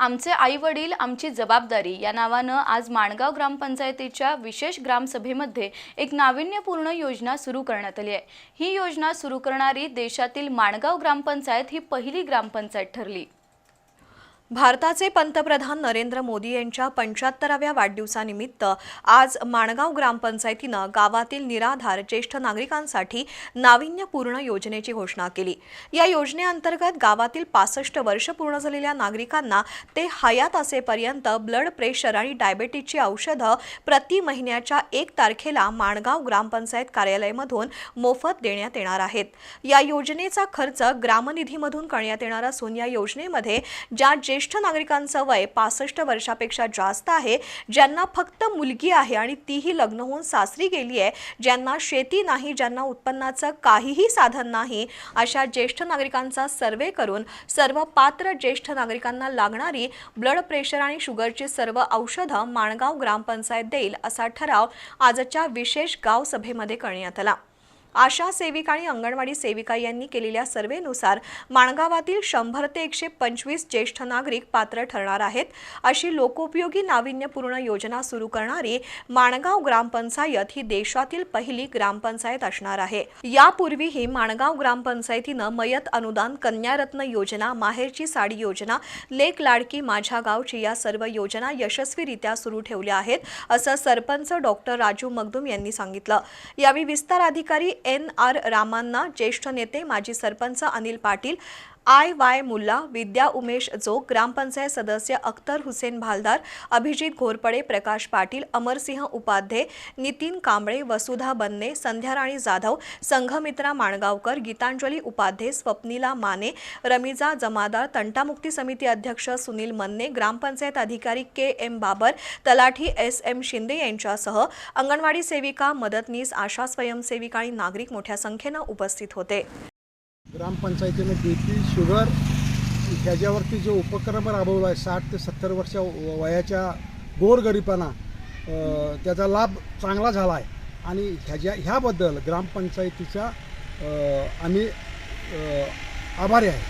आमचे आई वडील आमची जबाबदारी. या नावानं आज माणगाव ग्रामपंचायतीच्या विशेष ग्रामसभेमध्ये एक नाविन्यपूर्ण योजना सुरू करण्यात आली आहे. ही योजना सुरू करणारी देशातील माणगाव ग्रामपंचायत ही पहिली ग्रामपंचायत ठरली. भारताचे पंतप्रधान नरेंद्र मोदी यांच्या पंच्याहत्तराव्या वाढदिवसानिमित्त आज माणगाव ग्रामपंचायतीनं गावातील निराधार ज्येष्ठ नागरिकांसाठी नाविन्यपूर्ण योजनेची घोषणा केली. या योजनेअंतर्गत गावातील पासष्ट वर्ष पूर्ण झालेल्या नागरिकांना ते हयात असेपर्यंत ब्लड प्रेशर आणि डायबेटीजची औषधं प्रति महिन्याच्या एक तारखेला माणगाव ग्रामपंचायत कार्यालयामधून मोफत देण्यात येणार आहेत. या योजनेचा खर्च ग्रामनिधीमधून करण्यात येणार असून या योजनेमध्ये ज्या ज्येष्ठ ज्येष्ठ नागरिकांचं वय पासष्ट वर्षापेक्षा जास्त आहे ज्यांना फक्त मुलगी आहे आणि तीही लग्न होऊन सासरी गेली आहे ज्यांना शेती नाही ज्यांना उत्पन्नाचं काहीही साधन नाही अशा ज्येष्ठ नागरिकांचा सर्वे करून सर्व पात्र ज्येष्ठ नागरिकांना लागणारी ब्लड प्रेशर आणि शुगरची सर्व औषधं माणगाव ग्रामपंचायत देईल असा ठराव आजच्या विशेष गाव सभेमध्ये करण्यात आला. आशा सेविका आणि अंगणवाडी सेविका यांनी केलेल्या सर्वेनुसार माणगावातील शंभर ते एकशे पंचवीस ज्येष्ठ नागरिक पात्र ठरणार आहेत. अशी लोकोपयोगी नाविन्यपूर्ण योजना सुरू करणारी माणगाव ग्रामपंचायत ही देशातील पहिली ग्रामपंचायत असणार आहे. यापूर्वीही माणगाव ग्रामपंचायतीनं मयत अनुदान कन्यारत्न योजना माहेरची साडी योजना लेक लाडकी माझ्या गावची या सर्व योजना यशस्वीरित्या सुरू ठेवल्या आहेत असं सरपंच डॉक्टर राजू मगदुम यांनी सांगितलं. यावेळी विस्तार अधिकारी एन आर रामांना ज्येष्ठ नेते माजी सरपंच अनिल पाटील आय वाय मुल्ला विद्या उमेश जोग ग्रामपंचायत सदस्य अख्तर हुसेन भालदार अभिजित घोरपडे प्रकाश पाटील अमरसिंह उपाध्ये नितीन कांबळे वसुधा बन्ने संध्याराणी जाधव संघमित्रा माणगावकर गीतांजली उपाध्ये स्वप्नीला माने रमिजा जमादार तंटामुक्ती समिती अध्यक्ष सुनील मन्ने ग्रामपंचायत अधिकारी के एम बाबर तलाठी एस एम शिंदे यांच्यासह अंगणवाडी सेविका मदतनीस आशा स्वयंसेविका आणि नागरिक मोठ्या संख्येनं उपस्थित होते. ग्रामपंचायतीने बी पी शुगर ह्याच्यावरती जो उपक्रम राबवला आहे साठ ते सत्तर वर्ष वयाच्या गोरगरिबांना त्याचा लाभ चांगला झाला आहे. आणि ह्याच्या ह्याबद्दल ग्रामपंचायतीचा आम्ही आभारी आहे.